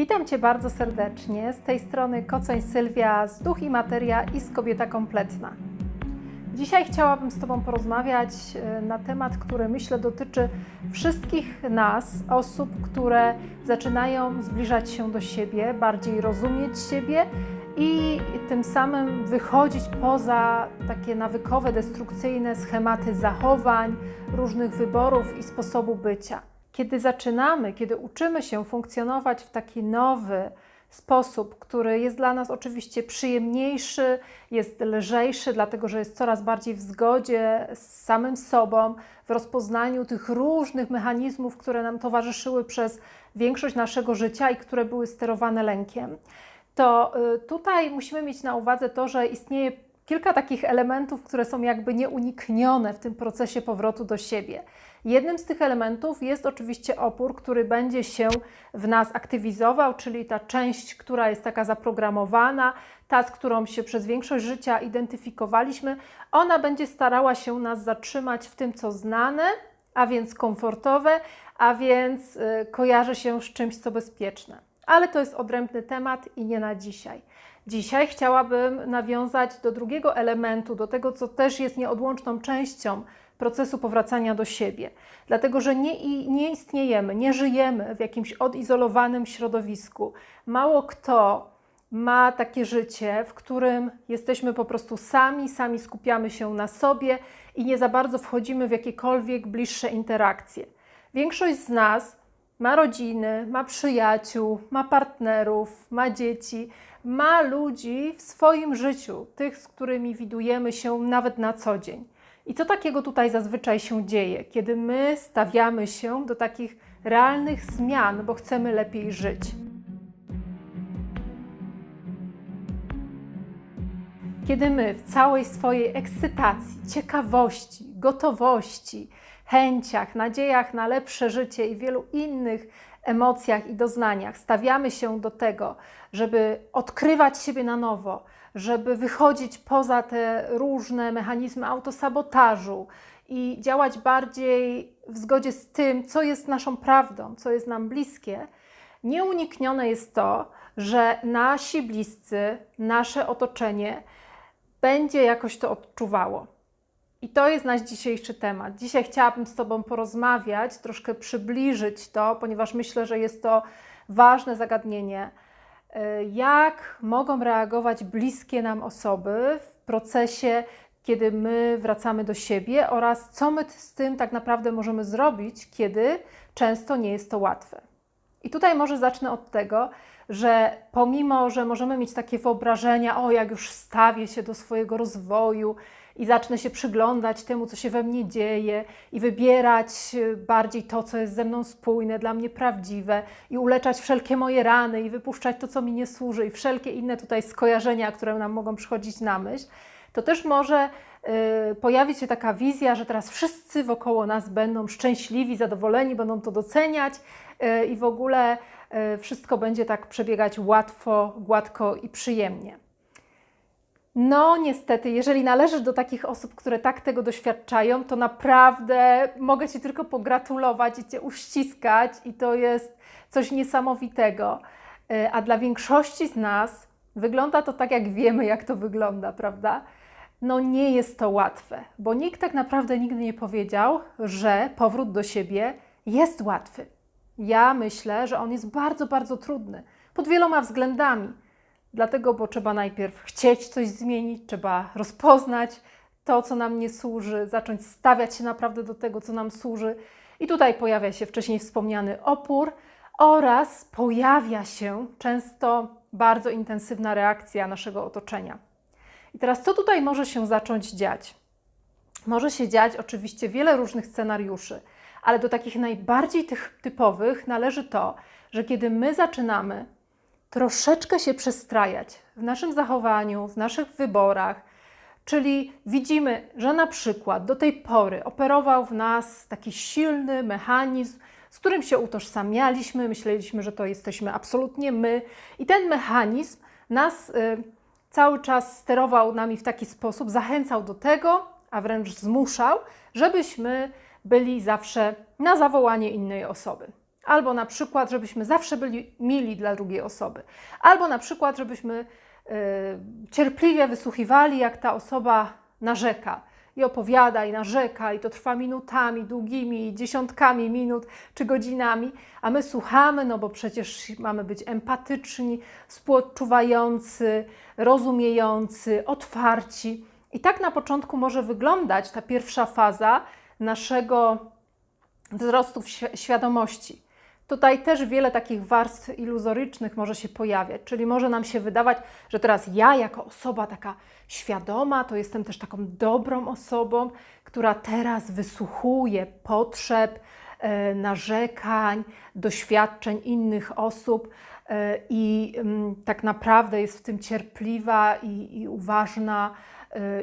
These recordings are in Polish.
Witam Cię bardzo serdecznie. Z tej strony Kocoń Sylwia z Duch i Materia i z Kobieta Kompletna. Dzisiaj chciałabym z Tobą porozmawiać e, na temat, który myślę dotyczy wszystkich nas, osób, które zaczynają zbliżać się do siebie, bardziej rozumieć siebie i tym samym wychodzić poza takie nawykowe, destrukcyjne schematy zachowań, różnych wyborów i sposobu bycia. Kiedy zaczynamy, kiedy uczymy się funkcjonować w taki nowy sposób, który jest dla nas oczywiście przyjemniejszy, jest lżejszy, dlatego że jest coraz bardziej w zgodzie z samym sobą, w rozpoznaniu tych różnych mechanizmów, które nam towarzyszyły przez większość naszego życia i które były sterowane lękiem, to y, tutaj musimy mieć na uwadze to, że istnieje kilka takich elementów, które są jakby nieuniknione w tym procesie powrotu do siebie. Jednym z tych elementów jest oczywiście opór, który będzie się w nas aktywizował, czyli ta część, która jest taka zaprogramowana, ta, z którą się przez większość życia identyfikowaliśmy, ona będzie starała się nas zatrzymać w tym, co znane, a więc komfortowe, a więc y, kojarzy się z czymś, co bezpieczne. Ale to jest odrębny temat i nie na dzisiaj. Dzisiaj chciałabym nawiązać do drugiego elementu, do tego, co też jest nieodłączną częścią procesu powracania do siebie. Dlatego, że nie, nie istniejemy, nie żyjemy w jakimś odizolowanym środowisku. Mało kto ma takie życie, w którym jesteśmy po prostu sami, sami skupiamy się na sobie i nie za bardzo wchodzimy w jakiekolwiek bliższe interakcje. Większość z nas ma rodziny, ma przyjaciół, ma partnerów, ma dzieci, ma ludzi w swoim życiu, tych, z którymi widujemy się nawet na co dzień. I co takiego tutaj zazwyczaj się dzieje, kiedy my stawiamy się do takich realnych zmian, bo chcemy lepiej żyć? Kiedy my w całej swojej ekscytacji, ciekawości, gotowości, chęciach, nadziejach na lepsze życie i wielu innych emocjach i doznaniach stawiamy się do tego, żeby odkrywać siebie na nowo, żeby wychodzić poza te różne mechanizmy autosabotażu i działać bardziej w zgodzie z tym, co jest naszą prawdą, co jest nam bliskie, nieuniknione jest to, że nasi bliscy, nasze otoczenie będzie jakoś to odczuwało. I to jest nasz dzisiejszy temat. Dzisiaj chciałabym z Tobą porozmawiać, troszkę przybliżyć to, ponieważ myślę, że jest to ważne zagadnienie. Y, Jak mogą reagować bliskie nam osoby w procesie, kiedy my wracamy do siebie, oraz co my z tym tak naprawdę możemy zrobić, kiedy często nie jest to łatwe. I tutaj może zacznę od tego, że pomimo, że możemy mieć takie wyobrażenia, o jak już stawię się do swojego rozwoju i zacznę się przyglądać temu, co się we mnie dzieje i wybierać y, bardziej to, co jest ze mną spójne, dla mnie prawdziwe i uleczać wszelkie moje rany i wypuszczać to, co mi nie służy i wszelkie inne tutaj skojarzenia, które nam mogą przychodzić na myśl, to też może y, pojawić się taka wizja, że teraz wszyscy wokoło nas będą szczęśliwi, zadowoleni, będą to doceniać y, i w ogóle wszystko będzie tak przebiegać łatwo, gładko i przyjemnie. No, niestety, jeżeli należysz do takich osób, które tak tego doświadczają, to naprawdę mogę Ci tylko pogratulować i Cię uściskać, i to jest coś niesamowitego. Y, A dla większości z nas wygląda to tak, jak wiemy, jak to wygląda, prawda? No, nie jest to łatwe, bo nikt tak naprawdę nigdy nie powiedział, że powrót do siebie jest łatwy. Ja myślę, że on jest bardzo, bardzo trudny pod wieloma względami. Dlatego, bo trzeba najpierw chcieć coś zmienić, trzeba rozpoznać to, co nam nie służy, zacząć stawiać się naprawdę do tego, co nam służy. I tutaj pojawia się wcześniej wspomniany opór oraz pojawia się często bardzo intensywna reakcja naszego otoczenia. I teraz, co tutaj może się zacząć dziać? Może się dziać oczywiście wiele różnych scenariuszy, ale do takich najbardziej tych typowych należy to, że kiedy my zaczynamy troszeczkę się przestrajać w naszym zachowaniu, w naszych wyborach, czyli widzimy, że na przykład do tej pory operował w nas taki silny mechanizm, z którym się utożsamialiśmy, myśleliśmy, że to jesteśmy absolutnie my, i ten mechanizm nas y, cały czas sterował nami w taki sposób, zachęcał do tego, a wręcz zmuszał, żebyśmy byli zawsze na zawołanie innej osoby. Albo na przykład, żebyśmy zawsze byli mili dla drugiej osoby. Albo na przykład, żebyśmy y, cierpliwie wysłuchiwali, jak ta osoba narzeka i opowiada i narzeka, i to trwa minutami długimi, dziesiątkami minut czy godzinami, a my słuchamy, no bo przecież mamy być empatyczni, współodczuwający, rozumiejący, otwarci. I tak na początku może wyglądać ta pierwsza faza naszego wzrostu świ- świadomości. Tutaj też wiele takich warstw iluzorycznych może się pojawiać, czyli może nam się wydawać, że teraz ja, jako osoba taka świadoma, to jestem też taką dobrą osobą, która teraz wysłuchuje potrzeb, e, narzekań, doświadczeń innych osób e, i mm, tak naprawdę jest w tym cierpliwa i, i uważna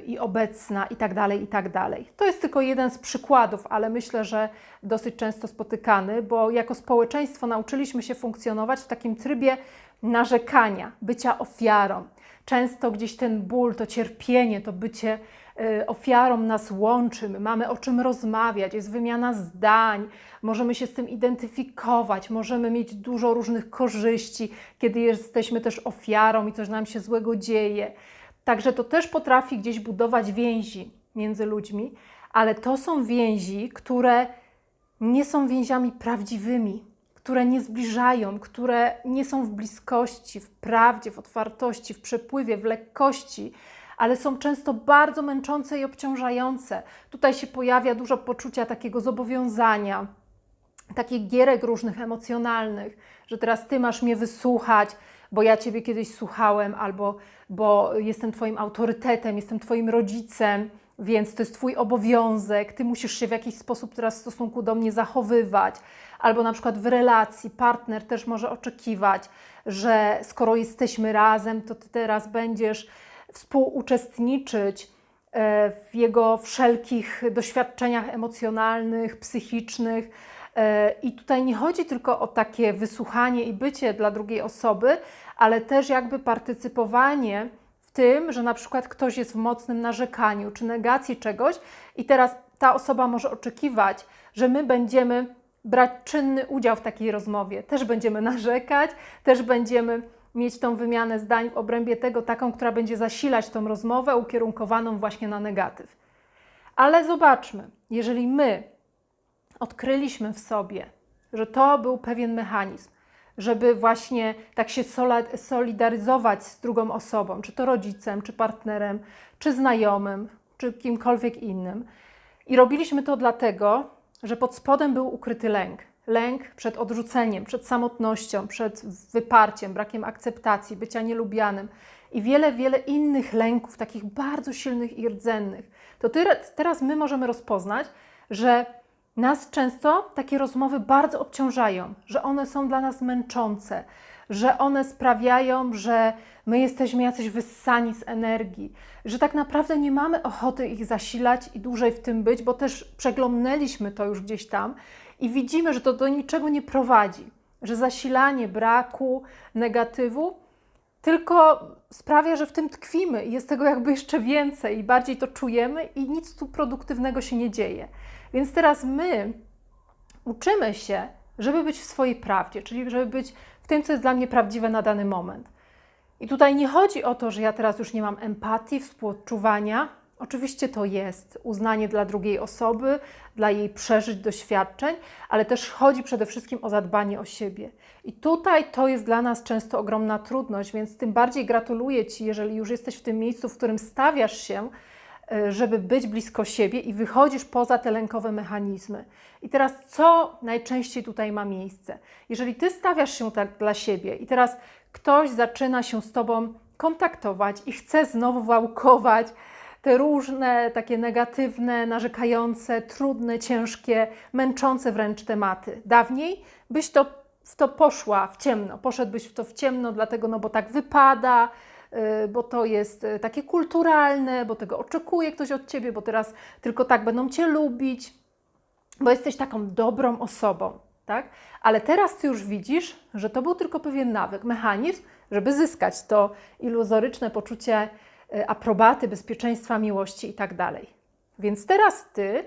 i obecna i tak dalej, i tak dalej. To jest tylko jeden z przykładów, ale myślę, że dosyć często spotykany, bo jako społeczeństwo nauczyliśmy się funkcjonować w takim trybie narzekania, bycia ofiarą. Często gdzieś ten ból, to cierpienie, to bycie y, ofiarą nas łączy, my mamy o czym rozmawiać, jest wymiana zdań, możemy się z tym identyfikować, możemy mieć dużo różnych korzyści, kiedy jesteśmy też ofiarą i coś nam się złego dzieje. Także to też potrafi gdzieś budować więzi między ludźmi, ale to są więzi, które nie są więziami prawdziwymi, które nie zbliżają, które nie są w bliskości, w prawdzie, w otwartości, w przepływie, w lekkości, ale są często bardzo męczące i obciążające. Tutaj się pojawia dużo poczucia takiego zobowiązania, takich gierek różnych emocjonalnych, że teraz ty masz mnie wysłuchać, bo ja ciebie kiedyś słuchałem, albo bo jestem twoim autorytetem, jestem twoim rodzicem, więc to jest twój obowiązek, ty musisz się w jakiś sposób teraz w stosunku do mnie zachowywać. Albo na przykład w relacji partner też może oczekiwać, że skoro jesteśmy razem, to ty teraz będziesz współuczestniczyć e, w jego wszelkich doświadczeniach emocjonalnych, psychicznych. E, I tutaj nie chodzi tylko o takie wysłuchanie i bycie dla drugiej osoby, ale też jakby partycypowanie w tym, że na przykład ktoś jest w mocnym narzekaniu czy negacji czegoś, i teraz ta osoba może oczekiwać, że my będziemy brać czynny udział w takiej rozmowie. Też będziemy narzekać, też będziemy mieć tą wymianę zdań w obrębie tego, taką, która będzie zasilać tą rozmowę ukierunkowaną właśnie na negatyw. Ale zobaczmy, jeżeli my odkryliśmy w sobie, że to był pewien mechanizm, żeby właśnie tak się solidaryzować z drugą osobą, czy to rodzicem, czy partnerem, czy znajomym, czy kimkolwiek innym. I robiliśmy to dlatego, że pod spodem był ukryty lęk. Lęk przed odrzuceniem, przed samotnością, przed wyparciem, brakiem akceptacji, bycia nielubianym i wiele, wiele innych lęków, takich bardzo silnych i rdzennych. To teraz my możemy rozpoznać, że nas często takie rozmowy bardzo obciążają, że one są dla nas męczące, że one sprawiają, że my jesteśmy jacyś wyssani z energii, że tak naprawdę nie mamy ochoty ich zasilać i dłużej w tym być, bo też przeglądnęliśmy to już gdzieś tam i widzimy, że to do niczego nie prowadzi, że zasilanie braku, negatywu tylko sprawia, że w tym tkwimy i jest tego jakby jeszcze więcej i bardziej to czujemy i nic tu produktywnego się nie dzieje. Więc teraz my uczymy się, żeby być w swojej prawdzie, czyli żeby być w tym, co jest dla mnie prawdziwe na dany moment. I tutaj nie chodzi o to, że ja teraz już nie mam empatii, współodczuwania. Oczywiście to jest uznanie dla drugiej osoby, dla jej przeżyć, doświadczeń, ale też chodzi przede wszystkim o zadbanie o siebie. I tutaj to jest dla nas często ogromna trudność, więc tym bardziej gratuluję Ci, jeżeli już jesteś w tym miejscu, w którym stawiasz się, e, żeby być blisko siebie i wychodzisz poza te lękowe mechanizmy. I teraz, co najczęściej tutaj ma miejsce? Jeżeli Ty stawiasz się tak dla siebie i teraz ktoś zaczyna się z Tobą kontaktować i chce znowu wałkować, te różne takie negatywne, narzekające, trudne, ciężkie, męczące wręcz tematy. Dawniej byś to, w to poszła w ciemno, poszedłbyś w to w ciemno, dlatego, no bo tak wypada, yy, bo to jest yy, takie kulturalne, bo tego oczekuje ktoś od ciebie, bo teraz tylko tak będą cię lubić, bo jesteś taką dobrą osobą, tak? Ale teraz ty już widzisz, że to był tylko pewien nawyk, mechanizm, żeby zyskać to iluzoryczne poczucie y, aprobaty, bezpieczeństwa, miłości i tak dalej. Więc teraz ty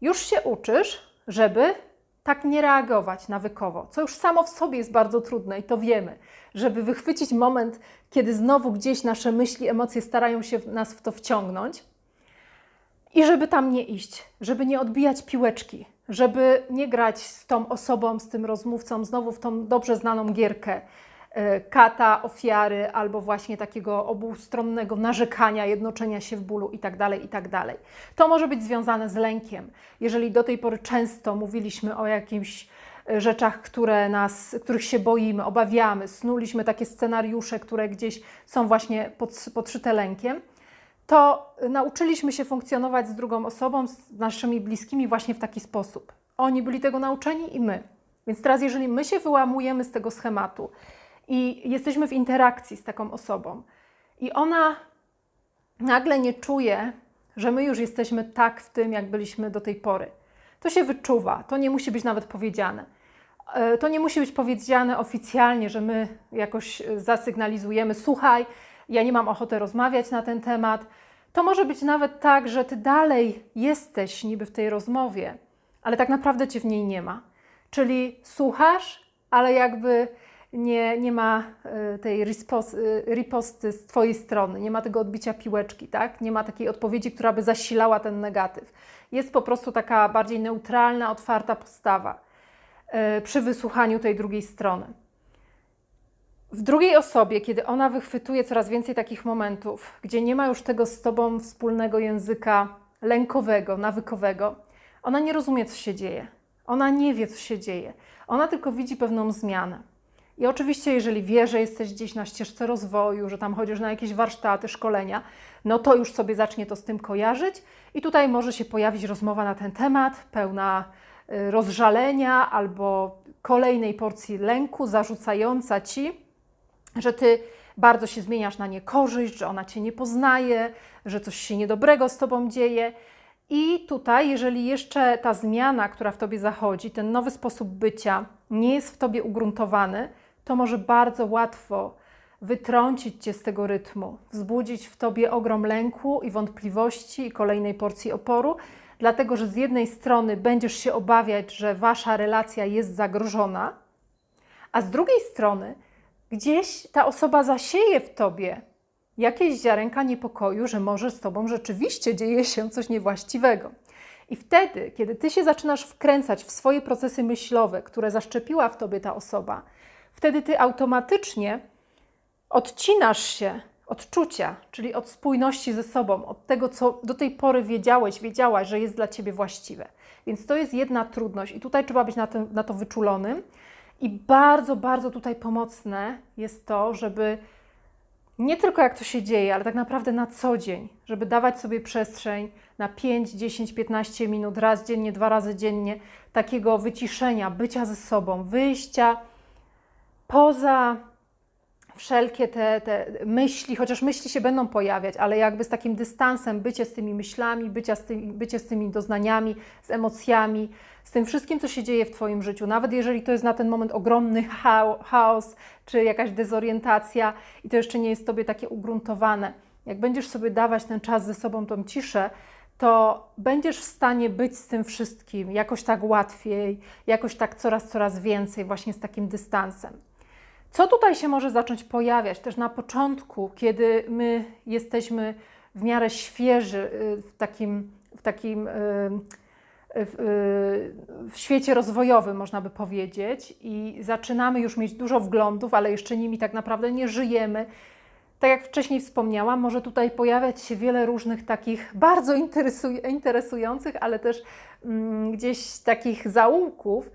już się uczysz, żeby tak nie reagować nawykowo, co już samo w sobie jest bardzo trudne i to wiemy, żeby wychwycić moment, kiedy znowu gdzieś nasze myśli, emocje starają się nas w to wciągnąć i żeby tam nie iść, żeby nie odbijać piłeczki, żeby nie grać z tą osobą, z tym rozmówcą, znowu w tą dobrze znaną gierkę e, kata, ofiary albo właśnie takiego obustronnego narzekania, jednoczenia się w bólu itd., itd. To może być związane z lękiem. Jeżeli do tej pory często mówiliśmy o jakimś e, rzeczach, które nas, których się boimy, obawiamy, snuliśmy takie scenariusze, które gdzieś są właśnie pod, podszyte lękiem, to nauczyliśmy się funkcjonować z drugą osobą, z naszymi bliskimi właśnie w taki sposób. Oni byli tego nauczeni i my. Więc teraz, jeżeli my się wyłamujemy z tego schematu i jesteśmy w interakcji z taką osobą, i ona nagle nie czuje, że my już jesteśmy tak w tym, jak byliśmy do tej pory, to się wyczuwa, to nie musi być nawet powiedziane. E, To nie musi być powiedziane oficjalnie, że my jakoś e, zasygnalizujemy: Słuchaj, ja nie mam ochoty rozmawiać na ten temat. To może być nawet tak, że ty dalej jesteś niby w tej rozmowie, ale tak naprawdę cię w niej nie ma. Czyli słuchasz, ale jakby nie, nie ma e, tej e, riposty z Twojej strony, nie ma tego odbicia piłeczki, tak? nie ma takiej odpowiedzi, która by zasilała ten negatyw. Jest po prostu taka bardziej neutralna, otwarta postawa e, przy wysłuchaniu tej drugiej strony. W drugiej osobie, kiedy ona wychwytuje coraz więcej takich momentów, gdzie nie ma już tego z Tobą wspólnego języka lękowego, nawykowego, ona nie rozumie, co się dzieje. Ona nie wie, co się dzieje. Ona tylko widzi pewną zmianę. I oczywiście, jeżeli wie, że jesteś gdzieś na ścieżce rozwoju, że tam chodzisz na jakieś warsztaty, szkolenia, no to już sobie zacznie to z tym kojarzyć, i tutaj może się pojawić rozmowa na ten temat, pełna y, rozżalenia albo kolejnej porcji lęku, zarzucająca ci, że ty bardzo się zmieniasz na niekorzyść, że ona cię nie poznaje, że coś się niedobrego z tobą dzieje. I tutaj, jeżeli jeszcze ta zmiana, która w tobie zachodzi, ten nowy sposób bycia nie jest w tobie ugruntowany, to może bardzo łatwo wytrącić cię z tego rytmu, wzbudzić w tobie ogrom lęku i wątpliwości i kolejnej porcji oporu, dlatego że z jednej strony będziesz się obawiać, że wasza relacja jest zagrożona, a z drugiej strony gdzieś ta osoba zasieje w tobie jakieś ziarenka niepokoju, że może z tobą rzeczywiście dzieje się coś niewłaściwego. I wtedy, kiedy ty się zaczynasz wkręcać w swoje procesy myślowe, które zaszczepiła w tobie ta osoba, wtedy ty automatycznie odcinasz się od czucia, czyli od spójności ze sobą, od tego, co do tej pory wiedziałeś, wiedziałaś, że jest dla ciebie właściwe. Więc to jest jedna trudność, i tutaj trzeba być na, tym, na to wyczulonym. I bardzo, bardzo tutaj pomocne jest to, żeby nie tylko jak to się dzieje, ale tak naprawdę na co dzień, żeby dawać sobie przestrzeń na 5, 10, 15 minut, raz dziennie, dwa razy dziennie, takiego wyciszenia, bycia ze sobą, wyjścia poza wszelkie te, te myśli, chociaż myśli się będą pojawiać, ale jakby z takim dystansem bycie z tymi myślami, bycia z tymi, bycie z tymi doznaniami, z emocjami, z tym wszystkim, co się dzieje w Twoim życiu, nawet jeżeli to jest na ten moment ogromny chao- chaos czy jakaś dezorientacja i to jeszcze nie jest Tobie takie ugruntowane. Jak będziesz sobie dawać ten czas ze sobą, tą ciszę, to będziesz w stanie być z tym wszystkim jakoś tak łatwiej, jakoś tak coraz, coraz więcej, właśnie z takim dystansem. Co tutaj się może zacząć pojawiać też na początku, kiedy my jesteśmy w miarę świeży y, w takim, w takim y, w, y, w świecie rozwojowym, można by powiedzieć, i zaczynamy już mieć dużo wglądów, ale jeszcze nimi tak naprawdę nie żyjemy. Tak jak wcześniej wspomniałam, może tutaj pojawiać się wiele różnych takich bardzo interesuj- interesujących, ale też mm, gdzieś takich zaułków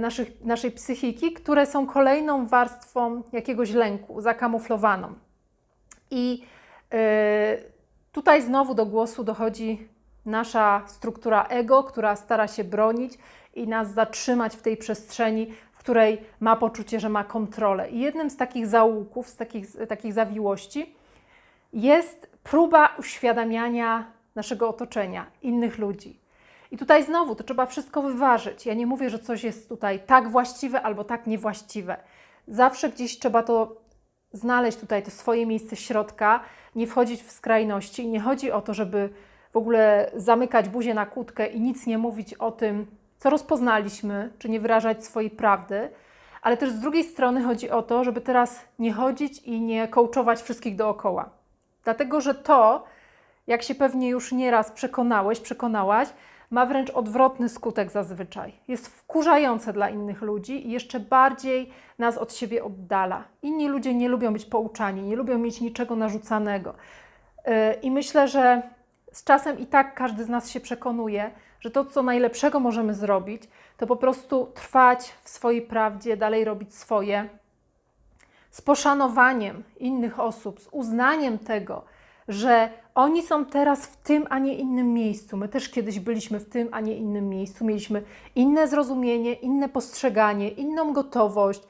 naszych, naszej psychiki, które są kolejną warstwą jakiegoś lęku, zakamuflowaną. I e, tutaj znowu do głosu dochodzi nasza struktura ego, która stara się bronić i nas zatrzymać w tej przestrzeni, w której ma poczucie, że ma kontrolę. I jednym z takich zaułków, z takich, z takich zawiłości jest próba uświadamiania naszego otoczenia, innych ludzi. I tutaj znowu to trzeba wszystko wyważyć. Ja nie mówię, że coś jest tutaj tak właściwe albo tak niewłaściwe. Zawsze gdzieś trzeba to znaleźć tutaj to swoje miejsce środka, nie wchodzić w skrajności. Nie chodzi o to, żeby w ogóle zamykać buzię na kłódkę i nic nie mówić o tym, co rozpoznaliśmy, czy nie wyrażać swojej prawdy, ale też z drugiej strony chodzi o to, żeby teraz nie chodzić i nie kołczować wszystkich dookoła. Dlatego, że to, jak się pewnie już nieraz przekonałeś, przekonałaś, ma wręcz odwrotny skutek zazwyczaj. Jest wkurzające dla innych ludzi i jeszcze bardziej nas od siebie oddala. Inni ludzie nie lubią być pouczani, nie lubią mieć niczego narzucanego. Yy, I myślę, że z czasem i tak każdy z nas się przekonuje, że to, co najlepszego możemy zrobić, to po prostu trwać w swojej prawdzie, dalej robić swoje, z poszanowaniem innych osób, z uznaniem tego, że oni są teraz w tym, a nie innym miejscu. My też kiedyś byliśmy w tym, a nie innym miejscu. Mieliśmy inne zrozumienie, inne postrzeganie, inną gotowość,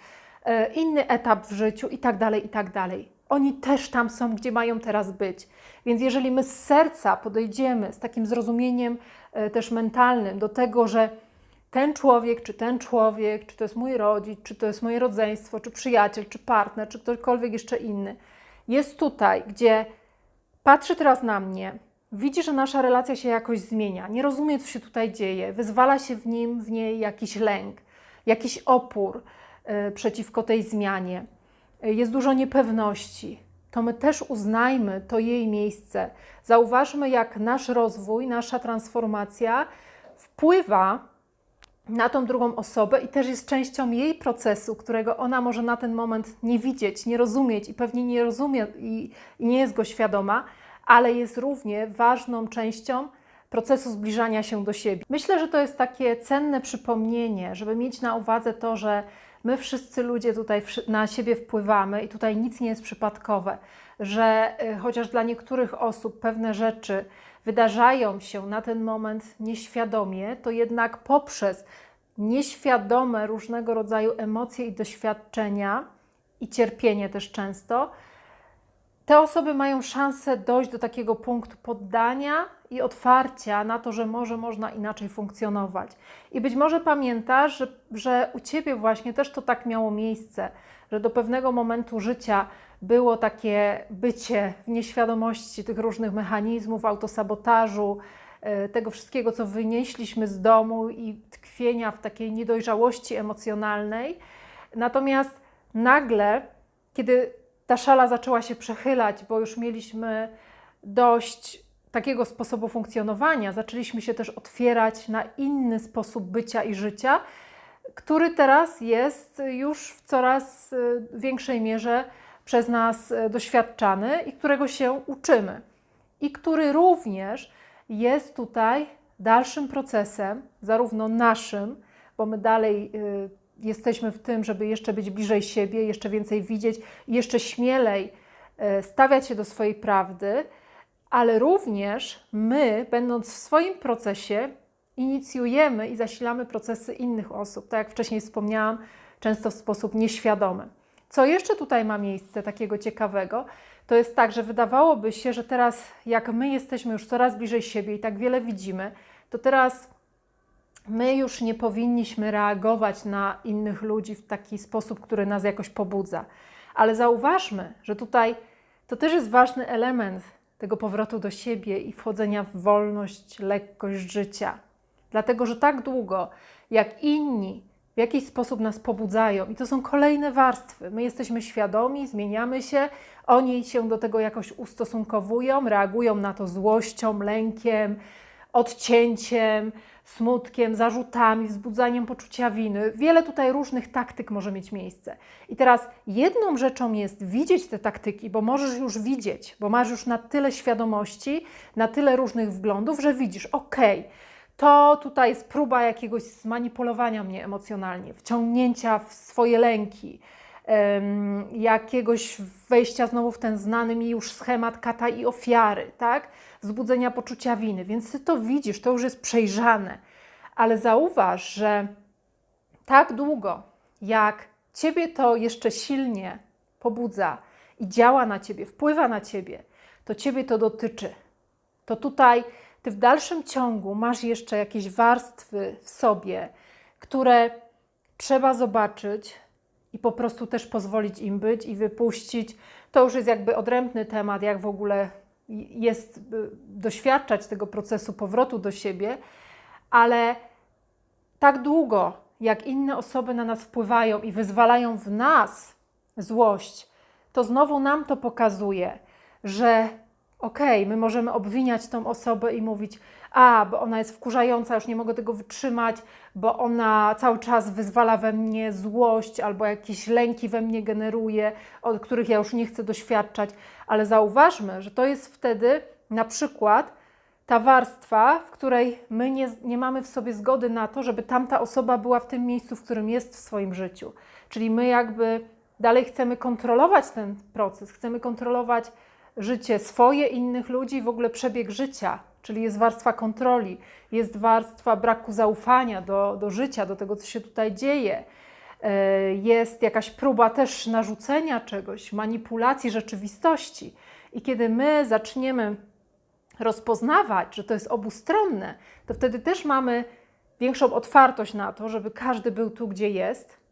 e, inny etap w życiu i tak dalej, i tak dalej. Oni też tam są, gdzie mają teraz być. Więc jeżeli my z serca podejdziemy z takim zrozumieniem e, też mentalnym do tego, że ten człowiek, czy ten człowiek, czy to jest mój rodzic, czy to jest moje rodzeństwo, czy przyjaciel, czy partner, czy ktokolwiek jeszcze inny, jest tutaj, gdzie patrzy teraz na mnie, widzi, że nasza relacja się jakoś zmienia, nie rozumie, co się tutaj dzieje, wyzwala się w nim, w niej jakiś lęk, jakiś opór y, przeciwko tej zmianie, y, jest dużo niepewności, to my też uznajmy to jej miejsce. Zauważmy, jak nasz rozwój, nasza transformacja wpływa na tą drugą osobę i też jest częścią jej procesu, którego ona może na ten moment nie widzieć, nie rozumieć i pewnie nie rozumie i, i nie jest go świadoma, ale jest równie ważną częścią procesu zbliżania się do siebie. Myślę, że to jest takie cenne przypomnienie, żeby mieć na uwadze to, że my wszyscy ludzie tutaj na siebie wpływamy i tutaj nic nie jest przypadkowe, że y, chociaż dla niektórych osób pewne rzeczy wydarzają się na ten moment nieświadomie, to jednak poprzez nieświadome różnego rodzaju emocje i doświadczenia i cierpienie też często, te osoby mają szansę dojść do takiego punktu poddania i otwarcia na to, że może można inaczej funkcjonować. I być może pamiętasz, że, że u ciebie właśnie też to tak miało miejsce, że do pewnego momentu życia było takie bycie w nieświadomości tych różnych mechanizmów, autosabotażu, e, tego wszystkiego, co wynieśliśmy z domu i tkwienia w takiej niedojrzałości emocjonalnej. Natomiast nagle, kiedy ta szala zaczęła się przechylać, bo już mieliśmy dość takiego sposobu funkcjonowania, zaczęliśmy się też otwierać na inny sposób bycia i życia, który teraz jest już w coraz e, większej mierze przez nas e, doświadczany i którego się uczymy. I który również jest tutaj dalszym procesem, zarówno naszym, bo my dalej y, jesteśmy w tym, żeby jeszcze być bliżej siebie, jeszcze więcej widzieć, jeszcze śmielej y, stawiać się do swojej prawdy, ale również my, będąc w swoim procesie, inicjujemy i zasilamy procesy innych osób, tak jak wcześniej wspomniałam, często w sposób nieświadomy. Co jeszcze tutaj ma miejsce takiego ciekawego, to jest tak, że wydawałoby się, że teraz, jak my jesteśmy już coraz bliżej siebie i tak wiele widzimy, to teraz my już nie powinniśmy reagować na innych ludzi w taki sposób, który nas jakoś pobudza. Ale zauważmy, że tutaj to też jest ważny element tego powrotu do siebie i wchodzenia w wolność, lekkość życia. Dlatego, że tak długo, jak inni w jakiś sposób nas pobudzają. I to są kolejne warstwy. My jesteśmy świadomi, zmieniamy się, oni się do tego jakoś ustosunkowują, reagują na to złością, lękiem, odcięciem, smutkiem, zarzutami, wzbudzaniem poczucia winy. Wiele tutaj różnych taktyk może mieć miejsce. I teraz jedną rzeczą jest widzieć te taktyki, bo możesz już widzieć, bo masz już na tyle świadomości, na tyle różnych wglądów, że widzisz, okej. Okay, to tutaj jest próba jakiegoś zmanipulowania mnie emocjonalnie, wciągnięcia w swoje lęki, jakiegoś wejścia znowu w ten znany mi już schemat kata i ofiary, tak? Wzbudzenia poczucia winy. Więc ty to widzisz, to już jest przejrzane. Ale zauważ, że tak długo, jak ciebie to jeszcze silnie pobudza i działa na ciebie, wpływa na ciebie, to ciebie to dotyczy. To tutaj ty w dalszym ciągu masz jeszcze jakieś warstwy w sobie, które trzeba zobaczyć i po prostu też pozwolić im być i wypuścić. To już jest jakby odrębny temat, jak w ogóle jest y, doświadczać tego procesu powrotu do siebie, ale tak długo, jak inne osoby na nas wpływają i wyzwalają w nas złość, to znowu nam to pokazuje, że okej, okay, my możemy obwiniać tą osobę i mówić, a, bo ona jest wkurzająca, już nie mogę tego wytrzymać, bo ona cały czas wyzwala we mnie złość albo jakieś lęki we mnie generuje, od których ja już nie chcę doświadczać. Ale zauważmy, że to jest wtedy na przykład ta warstwa, w której my nie, nie mamy w sobie zgody na to, żeby tamta osoba była w tym miejscu, w którym jest w swoim życiu. Czyli my jakby dalej chcemy kontrolować ten proces, chcemy kontrolować życie swoje, innych ludzi, w ogóle przebieg życia, czyli jest warstwa kontroli, jest warstwa braku zaufania do, do życia, do tego, co się tutaj dzieje. E, Jest jakaś próba też narzucenia czegoś, manipulacji rzeczywistości. I kiedy my zaczniemy rozpoznawać, że to jest obustronne, to wtedy też mamy większą otwartość na to, żeby każdy był tu, gdzie jest.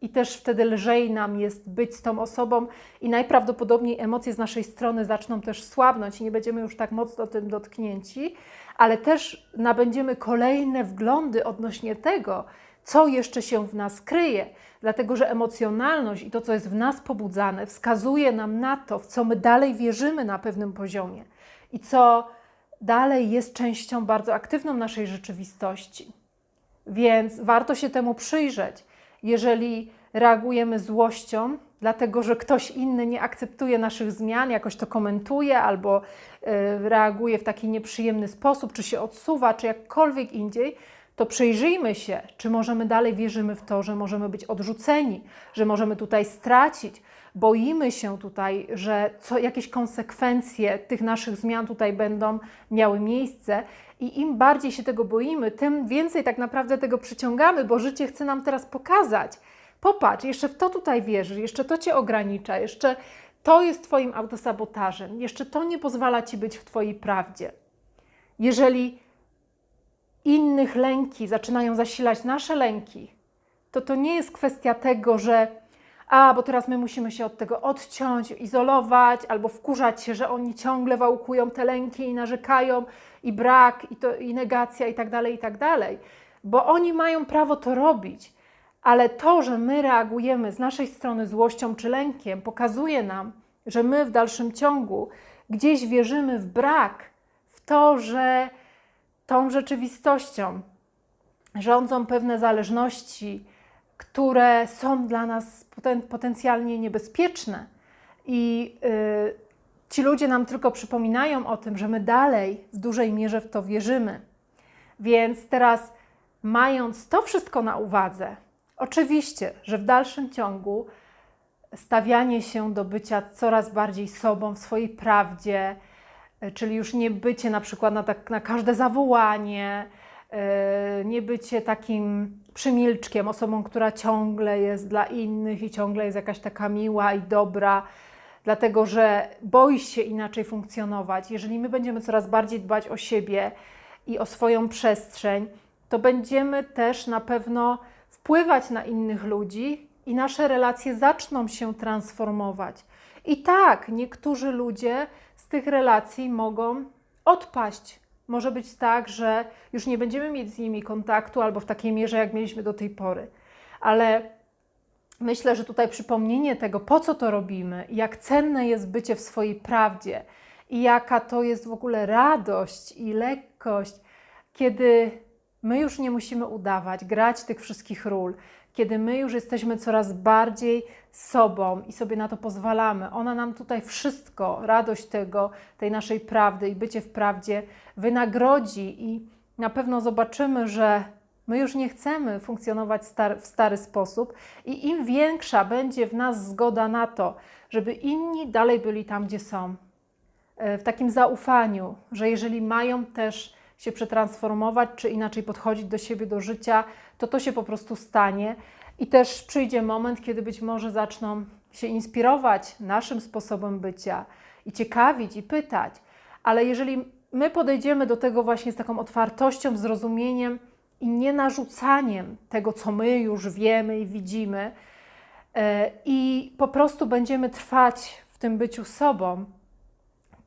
I też wtedy lżej nam jest być z tą osobą, i najprawdopodobniej emocje z naszej strony zaczną też słabnąć i nie będziemy już tak mocno tym dotknięci, ale też nabędziemy kolejne wglądy odnośnie tego, co jeszcze się w nas kryje, dlatego że emocjonalność i to, co jest w nas pobudzane, wskazuje nam na to, w co my dalej wierzymy na pewnym poziomie i co dalej jest częścią bardzo aktywną naszej rzeczywistości. Więc warto się temu przyjrzeć. Jeżeli reagujemy złością, dlatego że ktoś inny nie akceptuje naszych zmian, jakoś to komentuje albo y, reaguje w taki nieprzyjemny sposób, czy się odsuwa, czy jakkolwiek indziej, to przyjrzyjmy się, czy możemy dalej wierzymy w to, że możemy być odrzuceni, że możemy tutaj stracić. Boimy się tutaj, że co, jakieś konsekwencje tych naszych zmian tutaj będą miały miejsce, i im bardziej się tego boimy, tym więcej tak naprawdę tego przyciągamy, bo życie chce nam teraz pokazać. Popatrz, jeszcze w to tutaj wierzysz, jeszcze to cię ogranicza, jeszcze to jest Twoim autosabotażem, jeszcze to nie pozwala Ci być w Twojej prawdzie. Jeżeli innych lęki zaczynają zasilać nasze lęki, to to nie jest kwestia tego, że a, bo teraz my musimy się od tego odciąć, izolować, albo wkurzać się, że oni ciągle wałkują te lęki i narzekają, i brak, i, to, i negacja, i tak dalej, i tak dalej. Bo oni mają prawo to robić, ale to, że my reagujemy z naszej strony złością czy lękiem, pokazuje nam, że my w dalszym ciągu gdzieś wierzymy w brak, w to, że tą rzeczywistością rządzą pewne zależności, które są dla nas poten potencjalnie niebezpieczne. I yy, ci ludzie nam tylko przypominają o tym, że my dalej w dużej mierze w to wierzymy. Więc teraz, mając to wszystko na uwadze, oczywiście, że w dalszym ciągu stawianie się do bycia coraz bardziej sobą w swojej prawdzie, czyli już nie bycie na przykład na, tak, na każde zawołanie, E, nie bycie takim przymilczkiem, osobą, która ciągle jest dla innych i ciągle jest jakaś taka miła i dobra, dlatego że boi się inaczej funkcjonować. Jeżeli my będziemy coraz bardziej dbać o siebie i o swoją przestrzeń, to będziemy też na pewno wpływać na innych ludzi i nasze relacje zaczną się transformować. I tak, niektórzy ludzie z tych relacji mogą odpaść, może być tak, że już nie będziemy mieć z nimi kontaktu albo w takiej mierze, jak mieliśmy do tej pory. Ale myślę, że tutaj przypomnienie tego, po co to robimy, jak cenne jest bycie w swojej prawdzie i jaka to jest w ogóle radość i lekkość, kiedy my już nie musimy udawać, grać tych wszystkich ról, kiedy my już jesteśmy coraz bardziej sobą i sobie na to pozwalamy. Ona nam tutaj wszystko, radość tego, tej naszej prawdy i bycie w prawdzie wynagrodzi i na pewno zobaczymy, że my już nie chcemy funkcjonować star w stary sposób i im większa będzie w nas zgoda na to, żeby inni dalej byli tam, gdzie są, e, w takim zaufaniu, że jeżeli mają też się przetransformować, czy inaczej podchodzić do siebie, do życia, to to się po prostu stanie. I też przyjdzie moment, kiedy być może zaczną się inspirować naszym sposobem bycia i ciekawić i pytać. Ale jeżeli my podejdziemy do tego właśnie z taką otwartością, zrozumieniem i nie narzucaniem tego, co my już wiemy i widzimy, e, i po prostu będziemy trwać w tym byciu sobą,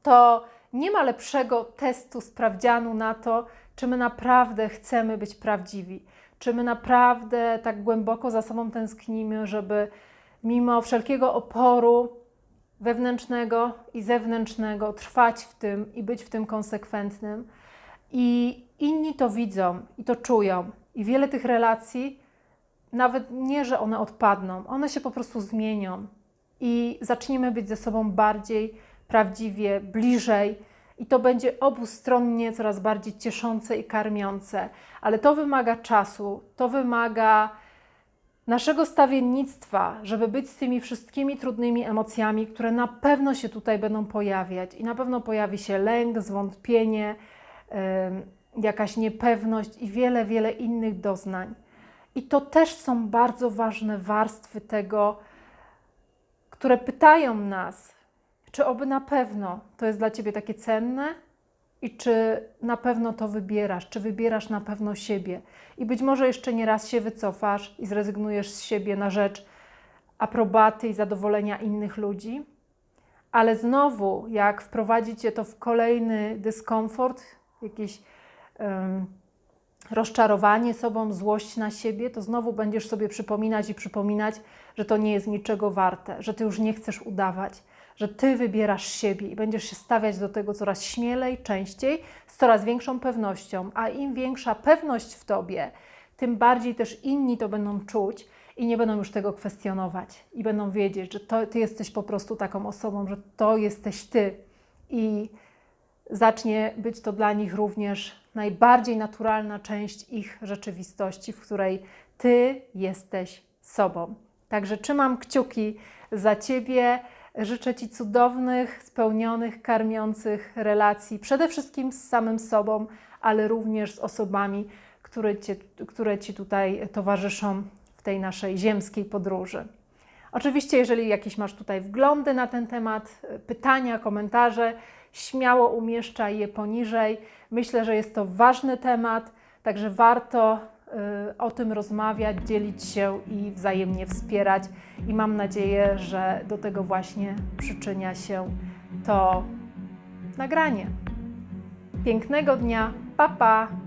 to nie ma lepszego testu, sprawdzianu na to, czy my naprawdę chcemy być prawdziwi, Czy my naprawdę tak głęboko za sobą tęsknimy, żeby mimo wszelkiego oporu wewnętrznego i zewnętrznego trwać w tym i być w tym konsekwentnym? I inni to widzą i to czują. I wiele tych relacji, nawet nie, że one odpadną, one się po prostu zmienią i zaczniemy być ze sobą bardziej prawdziwie, bliżej. I to będzie obustronnie coraz bardziej cieszące i karmiące, ale to wymaga czasu, to wymaga naszego stawiennictwa, żeby być z tymi wszystkimi trudnymi emocjami, które na pewno się tutaj będą pojawiać i na pewno pojawi się lęk, zwątpienie, em, jakaś niepewność i wiele, wiele innych doznań. I to też są bardzo ważne warstwy tego, które pytają nas, czy oby na pewno to jest dla Ciebie takie cenne i czy na pewno to wybierasz, czy wybierasz na pewno siebie. I być może jeszcze nie raz się wycofasz i zrezygnujesz z siebie na rzecz aprobaty i zadowolenia innych ludzi, ale znowu, jak wprowadzi Cię to w kolejny dyskomfort, jakieś em, rozczarowanie sobą, złość na siebie, to znowu będziesz sobie przypominać i przypominać, że to nie jest niczego warte, że Ty już nie chcesz udawać, że Ty wybierasz siebie i będziesz się stawiać do tego coraz śmielej, częściej, z coraz większą pewnością, a im większa pewność w Tobie, tym bardziej też inni to będą czuć i nie będą już tego kwestionować i będą wiedzieć, że to, Ty jesteś po prostu taką osobą, że to jesteś Ty. I zacznie być to dla nich również najbardziej naturalna część ich rzeczywistości, w której Ty jesteś sobą. Także trzymam kciuki za Ciebie. Życzę Ci cudownych, spełnionych, karmiących relacji, przede wszystkim z samym sobą, ale również z osobami, które, cię, które Ci tutaj towarzyszą w tej naszej ziemskiej podróży. Oczywiście, jeżeli jakieś masz tutaj wglądy na ten temat, pytania, komentarze, śmiało umieszczaj je poniżej. Myślę, że jest to ważny temat, także warto y, o tym rozmawiać, dzielić się i wzajemnie wspierać. I mam nadzieję, że do tego właśnie przyczynia się to nagranie. Pięknego dnia, pa pa!